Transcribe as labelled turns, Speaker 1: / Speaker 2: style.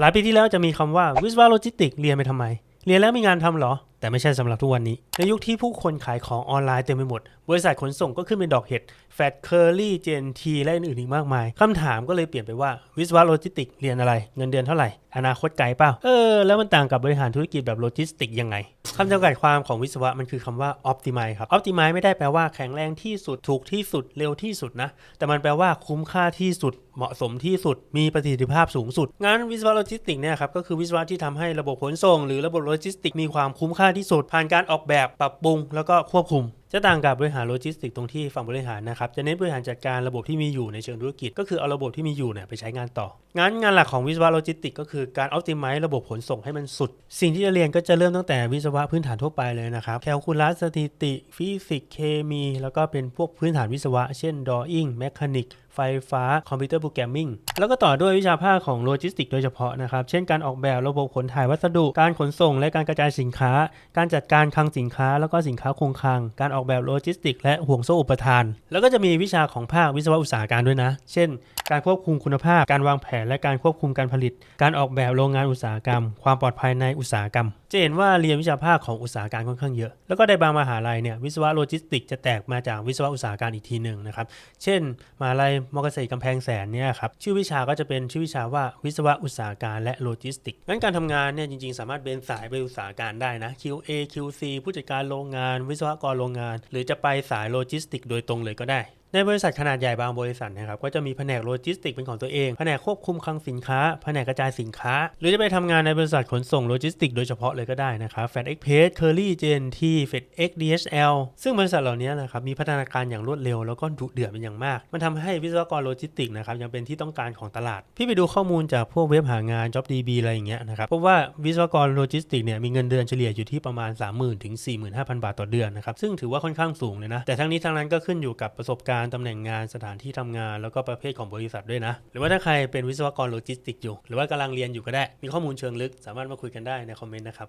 Speaker 1: หลายปีที่แล้วจะมีคำว่าวิศวะโลจิสติกเรียนไปทำไม เรียนแล้วมีงานทำเหรอ แต่ไม่ใช่สำหรับทุกวันนี้ ในยุคที่ผู้คนขายของออนไลน์เต็มไปหมด บริษัทขนส่งก็ขึ้นเป็นดอกเห็ดแฟดเคอรี่เจนทีและอื่นๆอีกมากมายคำถามก็เลยเปลี่ยนไปว่าวิศวะโลจิสติกเรียนอะไร เงินเดือนเท่าไหร่ อนาคตไกลเปล่า เออ แล้วมันต่างกับบริหารธุรกิจแบบโลจิสติกยังไงคำจำกัดความของวิศวะมันคือคำว่า optimize ครับ optimize ไม่ได้แปลว่าแข็งแรงที่สุดถูกที่สุดเร็วที่สุดนะแต่มันแปลว่าคุ้มค่าที่สุด เหมาะสมที่สุดมีประสิทธิภาพสูงสุดงั้นวิศวะโลจิสติกเนี่ยครับก็คือวิศวะที่ทำให้ระบบขนส่ง หรือระบบโลจิสติกมีความคุ้มค่าที่สุด ผ่านการออกแบบปรับปรุง แล้วก็ควบคุมจะต่างกับบริหารโลจิสติกตรงที่ฝั่งบริหารนะครับจะเน้นบริหารจัดการระบบที่มีอยู่ในเชิงธุรกิจ ก็คือเอาระบบที่มีอยู่เนี่ยไปใช้งานต่องั้นงานหลักของวิศวะโลจิสติกก็คือการ optimize ระบบขนส่งให้มันสุด สิ่งที่จะเรียนก็จะเริ่มตั้งแต่วิศวะพื้นฐานทั่วไปเลยนะครับแคลคูลัสสถิติ ฟิสิกส์เคมี แล้วก็เป็นพวกพื้นฐานวิศวะ เช่น drawing mechanic ไฟฟ้าคอมพิวเตอร์โปรแกรมมิ่งแล้วก็ต่อด้วยวิชาภาคของโลจิสติกโดยเฉพาะนะครับ เช่นการออกแบบระบบขนถ่ายวัสดุ การขนส่ง และการกระจายสินค้า การจัดการคลังสินค้า แล้วก็สินค้าคงคลัง การออกแบบโลจิสติก และห่วงโซ่อุปทาน แล้วก็จะมีวิชาของภาควิศวะอุตสาหการด้วยนะ เช่น การควบคุมคุณภาพ การวางแผน และการควบคุมการผลิต การออกแบบโรงงานอุตสาหกรรม ความปลอดภัยในอุตสาหกรรมจะเห็นว่าเรียนวิชาภาคของอุตสาหการค่อนข้างเยอะ แล้วก็ในบางมหาลัยเนี่ยวิศวะโลจิสติกจะแตกมาจากวิศวะอุตสาหการอีกทีหนึ่งนะครับ เช่น มหาลัยมอเกษตรกำแพงแสนเนี่ยครับชื่อวิชาก็จะเป็นชื่อวิชาว่าวิศวะอุตสาหการและโลจิสติกงั้นการทำงานเนี่ยจริงๆ สามารถเป็นสายไปอุตสาหการได้นะ QA QC ผู้จัดการโรงงาน วิศวกรโรงงาน หรือจะไปสายโลจิสติกโดยตรงเลยก็ได้ ในบริษัทขนาดใหญ่บางบริษัทนะครับก็จะมีแผนกโลจิสติกเป็นของตัวเองแผนกควบคุมคลังสินค้าแผนกกระจายสินค้า หรือจะไปทำงานในบริษัทขนส่งโลจิสติกโดยเฉพาะเลยก็ได้นะครับ FedEx Curly JNT FedEx DHL ซึ่งบริษัทเหล่านี้นะครับมีพัฒนาการอย่างรวดเร็วแล้วก็ดุเดือดเป็นอย่างมาก มันทำให้วิศวกรโลจิสติกนะครับยังเป็นที่ต้องการของตลาด พี่ไปดูข้อมูลจากพวกเว็บหางาน JobDB อะไรอย่างเงี้ยนะครับพบว่าวิศวกรโลจิสติกเนี่ยมีเงินเดือนเฉลี่ยอยู่ที่ประมาณ 30,000ถึง45,000 บาทต่อเดือนนะครับซึ่งถือว่าค่อนข้างสูงเลยนะแต่ทั้งนี้ทั้งนั้นก็ขึ้นอยู่กับประสบการการตำแหน่งงานสถานที่ทำงาน แล้วก็ประเภทของบริษัทด้วยนะ หรือว่าถ้าใครเป็นวิศวกรโลจิสติกอยู่ หรือว่ากำลังเรียนอยู่ก็ได้ มีข้อมูลเชิงลึกสามารถมาคุยกันได้ในคอมเมนต์นะครับ